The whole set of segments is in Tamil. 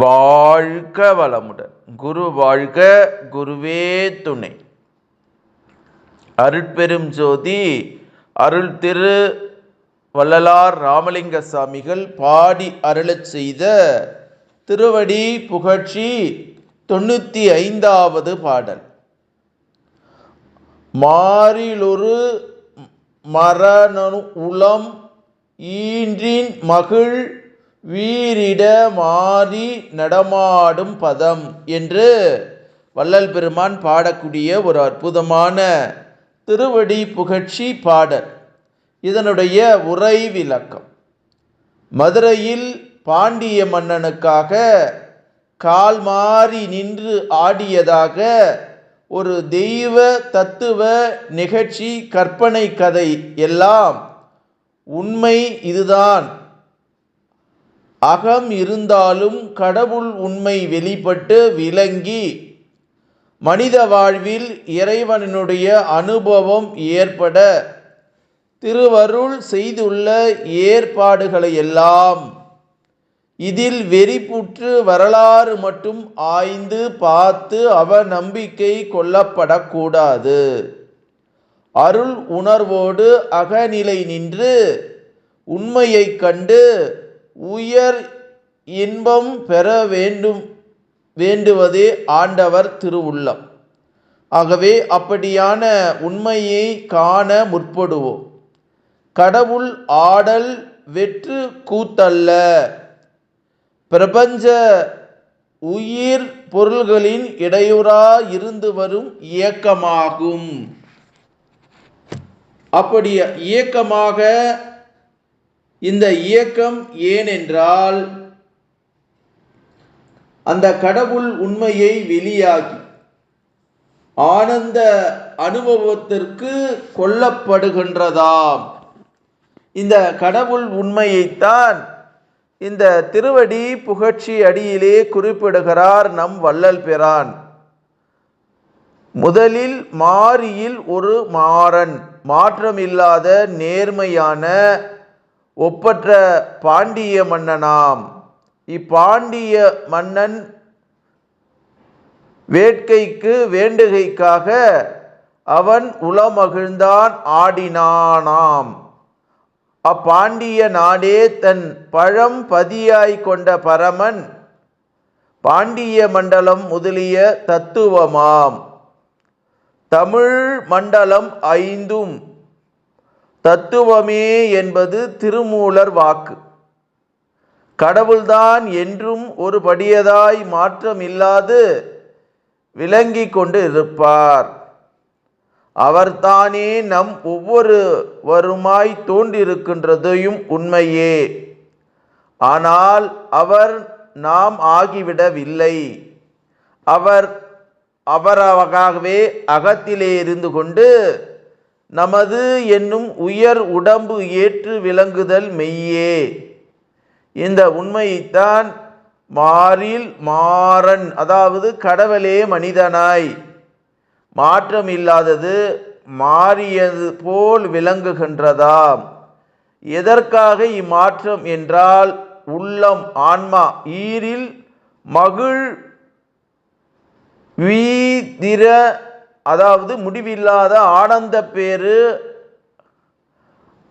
வாழ்க வளமுடன். குரு வாழ்க குருவே துணை. அருட்பெரும் ஜோதி அருள் திரு வள்ளலார் ராமலிங்க சாமிகள் பாடி அருளச் செய்த திருவடி புகழ்ச்சி தொண்ணூற்றி ஐந்தாவது பாடல். மாறிலொரு மரணனு உளம் ஈன்றின் மகிழ் வீரிட மாறி நடமாடும் பதம் என்று வள்ளல் பெருமான் பாடக்கூடிய ஒரு அற்புதமான திருவடி புகழ்ச்சி பாடல். இதனுடைய உரை விளக்கம். மதுரையில் பாண்டிய மன்னனுக்காக கால் மாறி நின்று ஆடியதாக ஒரு தெய்வ தத்துவ நிகழ்ச்சி கற்பனை கதை எல்லாம் உண்மை இதுதான். அகம் இருந்தாலும் கடவுள் உண்மை வெளிப்பட்டு விளங்கி மனித வாழ்வில் இறைவனுடைய அனுபவம் ஏற்பட திருவருள் செய்துள்ள ஏற்பாடுகளையெல்லாம் இதில் வெறிப்புற்று வரலாறு மட்டும் ஆய்ந்து பார்த்து அவ நம்பிக்கை கொள்ளப்படக்கூடாது. அருள் உணர்வோடு அகநிலை நின்று உண்மையைக் கண்டு உயர் இன்பம் பெற வேண்டும் வேண்டுவதே ஆண்டவர் திருவுள்ளம். ஆகவே அப்படியான உண்மையை காண முற்படுவோம். கடவுள் ஆடல் வெற்று கூத்தல்ல. பிரபஞ்ச உயிர் பொருள்களின் இடையூறா இருந்து வரும் இயக்கமாகும். அப்படிய இயக்கமாக இந்த இயக்கம் ஏனென்றால் அந்த கடவுள் உண்மையை வெளியாகி ஆனந்த அனுபவத்திற்கு கொல்லப்படுகின்றதாம். இந்த கடவுள் உண்மையைத்தான் இந்த திருவடி புகழ்ச்சி அடியிலே குறிப்பிடுகிறார் நம் வள்ளல் பெறான். முதலில் மாரியில் ஒரு மாறன் மாற்றமில்லாத நேர்மையான ஒப்பற்ற பாண்டிய மன்னனாம். இப்பாண்டிய மன்னன் வேட்கைக்கு வேண்டுகைக்காக அவன் உளமகிழ்ந்தான் ஆடினானாம். அப்பாண்டிய நாடே தன் பழம் பதியாய் கொண்ட பரமன் பாண்டிய மண்டலம் முதலிய தத்துவமாம். தமிழ் மண்டலம் ஐந்தும் தத்துவமே என்பது திருமூலர் வாக்கு. கடவுள்தான் என்றும் ஒரு படியதாய் மாற்றமில்லாது விளங்கி கொண்டு இருப்பார். அவர்தானே நம் ஒவ்வொருவருமாய் தோன்றிருக்கின்றதையும் உண்மையே. ஆனால் அவர் நாம் ஆகிவிடவில்லை. அவர் அவராகவே அகத்திலே இருந்து கொண்டு நமது என்னும் உயர் உடம்பு ஏற்று விளங்குதல் மெய்யே. இந்த உண்மையைத்தான் மாறில் மாறன் அதாவது கடவுளே மனிதனாய். மாற்றம் இல்லாதது மாறியது போல் விளங்குகின்றதாம். எதற்காக இம்மாற்றம் என்றால் உள்ளம் ஆன்மா ஈரில் மகிழ் வீதிர அதாவது முடிவில்லாத ஆனந்த பேரு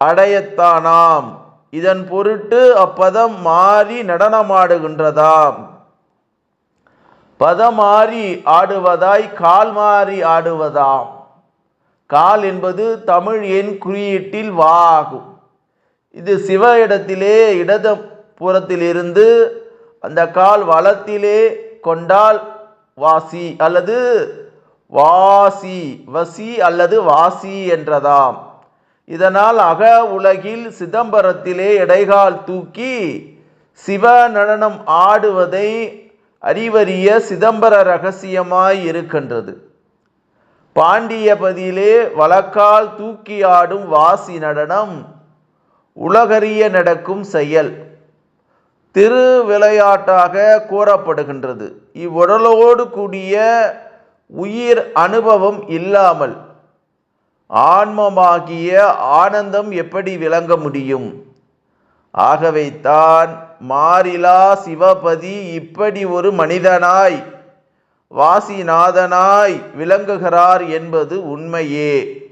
அடையத்தானாம். இதன் பொருட்டு அப்பதம் மாறி நடனமாடுகின்றதாம். பதமாறி ஆடுவதாய் கால் மாறி ஆடுவதாம். கால் என்பது தமிழ் எண் குறியீட்டில் வா ஆகும் இது சிவ இடத்திலே இடது புறத்திலிருந்து அந்த கால் வளத்திலே கொண்டால் வாசி அல்லது வாசி வசி அல்லது வாசி என்றதாம். இதனால் அக உலகில் சிதம்பரத்திலே இடைகால் தூக்கி சிவ நடனம் ஆடுவதை அறிவறிய சிதம்பர ரகசியமாய் இருக்கின்றது. பாண்டியபதியிலே வழக்கால் தூக்கி ஆடும் வாசி நடனம் உலகறிய நடக்கும் செயல். திரு விளையாட்டாக கூறப்படுகின்றது. இவ்வுடலோடு கூடிய உயிர் அனுபவம் இல்லாமல் ஆன்மமாகிய ஆனந்தம் எப்படி விளங்க முடியும்? ஆகவே தான் மாறிலா சிவபதி இப்படி ஒரு மனிதனாய் வாசிநாதனாய் விளங்குகிறார் என்பது உண்மையே.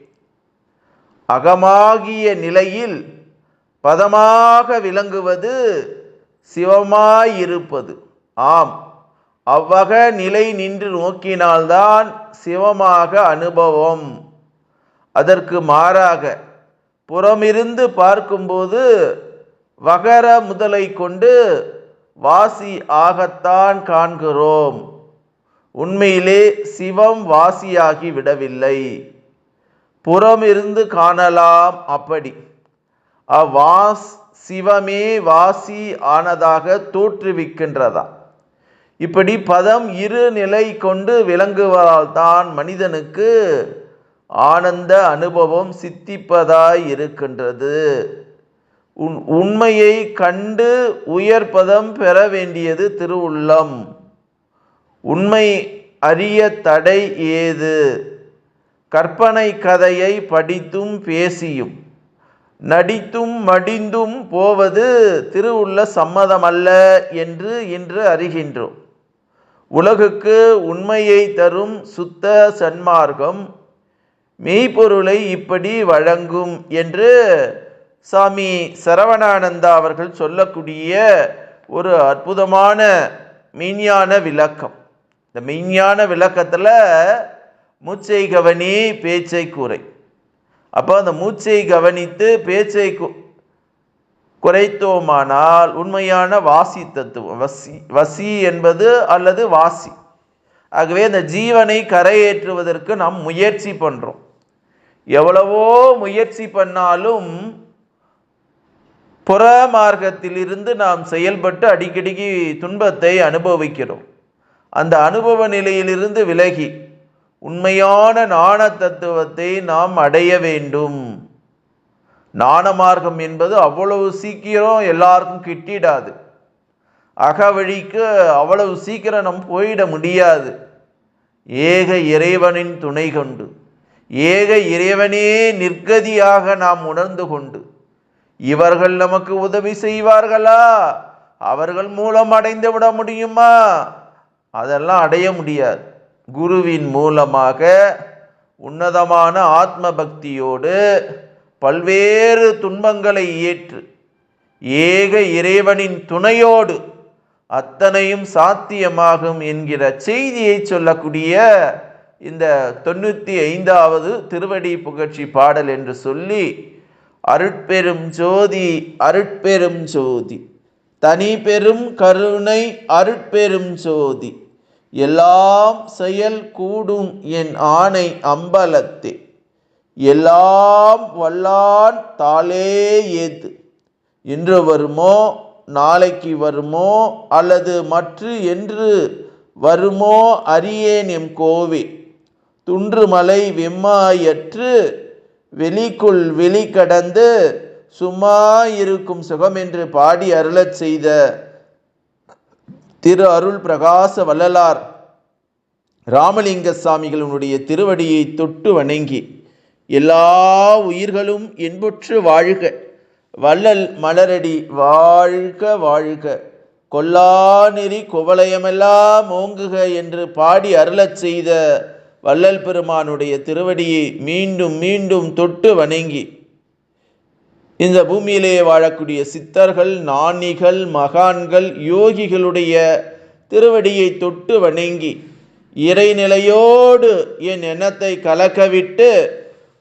அகமாகிய நிலையில் பதமாக விளங்குவது சிவமாயிருப்பது. ஆம் அவ்வக நிலை நின்று நோக்கினால்தான் சிவமாக அனுபவம். அதற்கு மாறாக புறமிருந்து பார்க்கும்போது வகர முதலை கொண்டு வாசி ஆகத்தான் காண்கிறோம். உண்மையிலே சிவம் வாசியாகி விடவில்லை. புறமிருந்து காணலாம் அப்படி. அவ்வாஸ் சிவமே வாசி ஆனதாக தோற்றுவிக்கின்றதா? இப்படி பதம் இரு நிலை கொண்டு விளங்குவதால் தான் மனிதனுக்கு ஆனந்த அனுபவம் சித்திப்பதாய் இருக்கின்றது. உன் உண்மையை கண்டு உயர்பதம் பெற வேண்டியது திருவுள்ளம். உண்மை அறிய தடை ஏது? கற்பனை கதையை படித்தும் பேசியும். நடித்தும் மடிந்தும் போவது திருவுள்ள சம்மதமல்ல என்று இன்று அறிகின்றோம். உலகுக்கு உண்மையை தரும் சுத்த சன்மார்க்கம் மெய்ப்பொருளை இப்படி வழங்கும் என்று சாமி சரவணானந்தா அவர்கள் சொல்லக்கூடிய ஒரு அற்புதமான மெய்ஞான விளக்கம். இந்த மெய்ஞான விளக்கத்தில் மூச்சை கவனி பேச்சை கூரை அப்போ அந்த மூச்சை கவனித்து பேச்சை குறைத்தோமானால் உண்மையான வாசி தத்துவம் வசி வசி என்பது அல்லது வாசி. ஆகவே அந்த ஜீவனை கரையேற்றுவதற்கு நாம் முயற்சி பண்ணுறோம் எவ்வளவோ முயற்சி பண்ணாலும் புற மார்க்கத்திலிருந்து நாம் செயல்பட்டு அடிக்கடிக்கு துன்பத்தை அனுபவிக்கிறோம். அந்த அனுபவ நிலையிலிருந்து விலகி உண்மையான நாண தத்துவத்தை நாம் அடைய வேண்டும். ஞான மார்க்கம் என்பது அவ்வளவு சீக்கிரம் எல்லாருக்கும் கிட்டிடாது. அக வழிக்கு அவ்வளவு சீக்கிரம் நம் போயிட முடியாது. ஏக இறைவனின் துணை கொண்டு ஏக இறைவனே நிர்கதியாக நாம் உணர்ந்து கொண்டு இவர்கள் நமக்கு உதவி செய்வார்களா? அவர்கள் மூலம் அடைந்து விட முடியுமா? அதெல்லாம் அடைய முடியாது. குருவின் மூலமாக உன்னதமான ஆத்ம பக்தியோடு பல்வேறு துன்பங்களை ஏற்று ஏக இறைவனின் துணையோடு அத்தனையும் சாத்தியமாகும் என்கிற செய்தியை சொல்லக்கூடிய இந்த தொண்ணூற்றி ஐந்தாவது திருவடி புகழ்ச்சி பாடல் என்று சொல்லி அருட்பெரும் ஜோதி அருட்பெரும் ஜோதி. தனி பெரும் கருணை அருட்பெரும் ஜோதி. எல்லாம் செயல் கூடும் என் ஆணை அம்பலத்தே. எல்லாம் வல்லான் தாளே ஏத்து. இன்று வருமோ நாளைக்கு வருமோ அல்லது மற்று என்று வருமோ அறியேன் எம் கோவே. துன்றுமலை வெம்மாயற்று வெளிக்குள் வெளி கடந்து சும்மா இருக்கும் சுகம் என்று பாடி அருளச் செய்த திரு அருள் பிரகாச வள்ளலார் ராமலிங்க சுவாமிகளுடைய திருவடியை தொட்டு வணங்கி எல்லா உயிர்களும் இன்புற்று வாழ்க. வள்ளல் மலரடி வாழ்க வாழ்க. கொல்லா நெறி ஓங்குக என்று பாடி அருளச் செய்த வள்ளல் பெருமானுடைய திருவடியை மீண்டும் மீண்டும் தொட்டு வணங்கி இந்த பூமியிலேயே வாழக்கூடிய சித்தர்கள் நாணிகள் மகான்கள் யோகிகளுடைய திருவடியை தொட்டு வணங்கி இறைநிலையோடு என் எண்ணத்தை கலக்கவிட்டு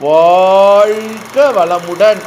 வாழ்க வளமுடன்.